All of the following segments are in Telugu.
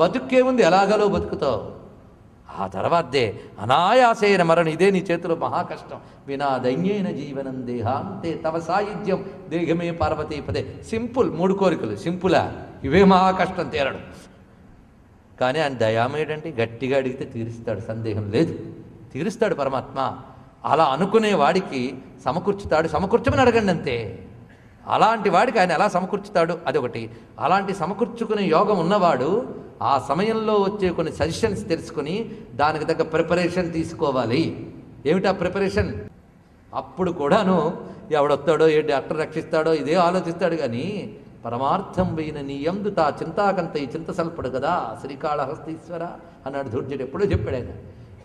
బతుక్కే ఉంది ఎలాగలో బతుకుతావు? ఆ తర్వాతే అనాయాసేన మరణ. ఇదే నీ చేతిలో మహా కష్టం వినా దైన్యైన జీవనం దేహాంతే. తవ సాయుధ్యం దేహమే పార్వతీ పదే. సింపుల్ మూడు కోరికలు. సింపులా? ఇవే మహా కష్టం తీరడం. కానీ ఆయన దయామేడంటే గట్టిగా అడిగితే తీరుస్తాడు. సందేహం లేదు. తీరుస్తాడు పరమాత్మ. అలా అనుకునే వాడికి సమకూర్చుతాడు. సమకూర్చమని అడగండి అంతే. అలాంటి వాడికి ఆయన ఎలా సమకూర్చుతాడు? అదొకటి. అలాంటి సమకూర్చుకునే యోగం ఉన్నవాడు ఆ సమయంలో వచ్చే కొన్ని సజెషన్స్ తెలుసుకుని దానికి తగ్గ ప్రిపరేషన్ తీసుకోవాలి. ఏమిటా ప్రిపరేషన్ అప్పుడు కూడాను ఎవడొస్తాడో ఏ డాక్టర్ రక్షిస్తాడో ఇదే ఆలోచిస్తాడు కానీ పరమార్థం పోయిన నీ ఎందు తా చింతాకంత ఈ చింత సల్పడు కదా శ్రీకాళహస్తీశ్వర అన్నాడు ధూర్జుడు. ఎప్పుడో చెప్పాడు ఆయన.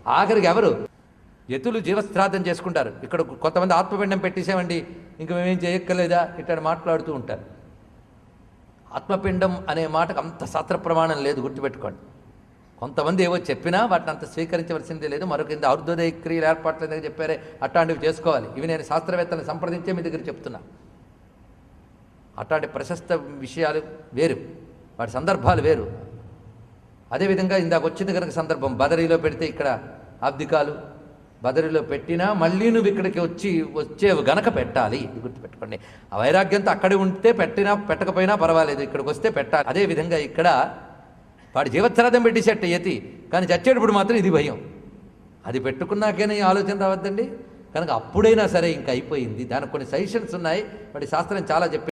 ఆఖరికి ఎవరు? ఎతులు జీవశ్రాద్ధం చేసుకుంటారు. ఇక్కడ కొంతమంది ఆత్మపిండం పెట్టేసామండి ఇంక మేమేం చేయక్కర్లేదా? ఇట్లా మాట్లాడుతూ ఉంటారు. ఆత్మపిండం అనే మాటకు అంత శాస్త్ర ప్రమాణం లేదు గుర్తుపెట్టుకోండి. కొంతమంది ఏవో చెప్పినా వాటిని అంత స్వీకరించవలసిందే లేదు. మరొక ఇంత ఔర్ధోదయ క్రియలు ఏర్పాట్ల దగ్గర చెప్పారే? అట్లాంటివి చేసుకోవాలి. ఇవి నేను శాస్త్రవేత్తలను సంప్రదించే మీ దగ్గర చెప్తున్నా. అట్లాంటి ప్రశస్త విషయాలు వేరు. వాటి సందర్భాలు వేరు. అదేవిధంగా ఇందాక వచ్చింది కనుక సందర్భం బదరీలో పెడితే ఇక్కడ అబ్దికాలు బదరిలో పెట్టినా మళ్ళీ నువ్వు ఇక్కడికి వచ్చి వచ్చేవి గనక పెట్టాలి. ఇది గుర్తుపెట్టుకోండి. ఆ వైరాగ్యంతో అక్కడే ఉంటే పెట్టినా పెట్టకపోయినా పర్వాలేదు. ఇక్కడికి వస్తే పెట్టాలి. అదేవిధంగా ఇక్కడ వాడు జీవత్సరాధం పెట్టేసేట యతి కానీ చచ్చేటప్పుడు మాత్రం ఇది భయం. అది పెట్టుకున్నాకనే ఈ ఆలోచన రావద్దండి. కనుక అప్పుడైనా సరే ఇంకా అయిపోయింది. దానికి కొన్ని సజెషన్స్ ఉన్నాయి. వాటి శాస్త్రం చాలా చెప్పి